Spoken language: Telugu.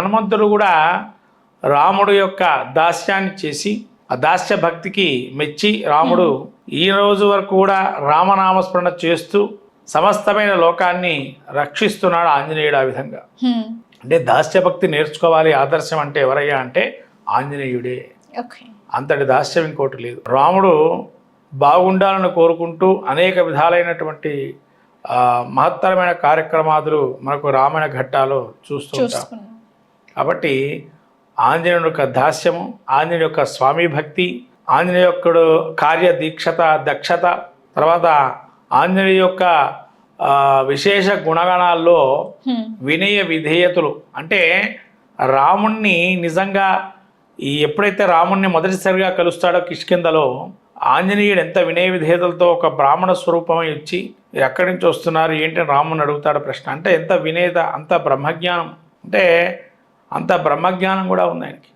హనుమంతుడు కూడా రాముడు యొక్క దాస్యాన్ని చేసి ఆ దాస్య భక్తికి మెచ్చి రాముడు ఈ రోజు వరకు కూడా రామనామస్మరణ చేస్తూ సమస్తమైన లోకాన్ని రక్షిస్తున్నాడు ఆంజనేయుడు ఆ విధంగా. అంటే దాస్య భక్తి నేర్చుకోవాలి ఆదర్శం అంటే ఎవరయ్యా అంటే ఆంజనేయుడే. అంతటి దాస్యం ఇంకోటి లేదు. రాముడు బాగుండాలని కోరుకుంటూ అనేక విధాలైనటువంటి మహత్తరమైన కార్యక్రమాదులు మనకు రామాయణ ఘట్టాలు చూస్తూ ఉంటాం. కాబట్టి ఆంజనేయుని యొక్క దాస్యము ఆంజనేయుని యొక్క స్వామి భక్తి ఆంజనేయ యొక్కడు కార్య దీక్షత దక్షత తర్వాత ఆంజనేయ యొక్క విశేష గుణగణాల్లో. వినయ విధేయతలు. అంటే రాముణ్ణి నిజంగా ఈ ఎప్పుడైతే రాముణ్ణి మొదటిసారిగా కలుస్తాడో కిష్కిందలో ఆంజనేయుడు ఎంత వినయ విధేయతలతో ఒక బ్రాహ్మణ స్వరూపమై వచ్చి ఎక్కడి నుంచి వస్తున్నారు ఏంటి అని రాముని అడుగుతాడు ప్రశ్న. అంటే ఎంత వినేత అంత బ్రహ్మజ్ఞానం. అంటే అంత బ్రహ్మజ్ఞానం కూడా ఉంది ఆయనకి.